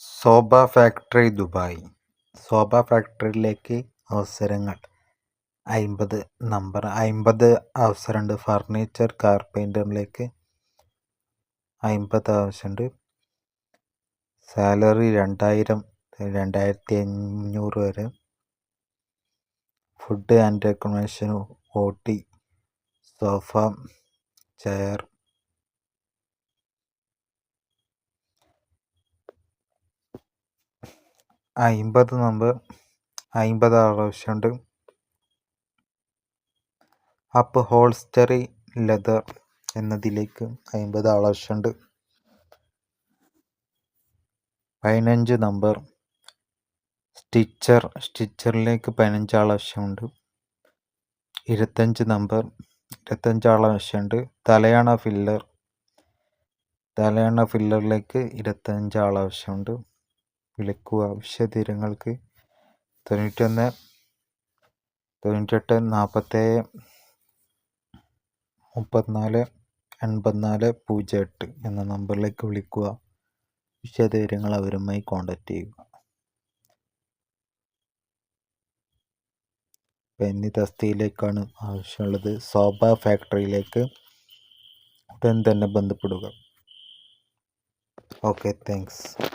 ശോഭ factory Dubai. ശോഭ ഫാക്ടറിയിലേക്ക് അവസരങ്ങൾ. അമ്പത് number. അമ്പത് അവസരമുണ്ട്. ഫർണിച്ചർ കാർപ്പന്ററിലേക്ക് അമ്പത് ആവശ്യമുണ്ട്. സാലറി രണ്ടായിരം രണ്ടായിരത്തി അഞ്ഞൂറ് വരെ. ഫുഡ് ആൻഡ് അക്കോമഡേഷൻ ഓട്ടി സോഫ ചെയർ അമ്പത് നമ്പർ അമ്പത് ആവശ്യമുണ്ട്. അപ്പ് ഹോൾസ്റ്ററി ലെതർ എന്നതിലേക്ക് അമ്പത് ആവശ്യമുണ്ട്. പതിനഞ്ച് നമ്പർ സ്റ്റിച്ചർ സ്റ്റിച്ചറിലേക്ക് പതിനഞ്ച് ആവശ്യമുണ്ട്. ഇരുപത്തഞ്ച് നമ്പർ ഇരുപത്തഞ്ച് ആവശ്യമുണ്ട്. തലയണ ഫില്ലർ തലയണ ഫില്ലറിലേക്ക് ഇരുപത്തഞ്ച് ആവശ്യമുണ്ട്. വിളിക്കുക വിശ്വതീരങ്ങൾക്ക് തൊണ്ണൂറ്റൊന്ന് തൊണ്ണൂറ്റെട്ട് നാൽപ്പത്തേഴ് മുപ്പത്തിനാല് എൺപത്തിനാല് പൂജ്യം എട്ട് എന്ന നമ്പറിലേക്ക് വിളിക്കുക. വിശദവിവരങ്ങൾ അവരുമായി കോൺടാക്റ്റ് ചെയ്യുക. എന്നീ തസ്തിയിലേക്കാണ് ആവശ്യമുള്ളത്. സോബ ഫാക്ടറിയിലേക്ക് ഉടൻ തന്നെ ബന്ധപ്പെടുക. Okay thanks.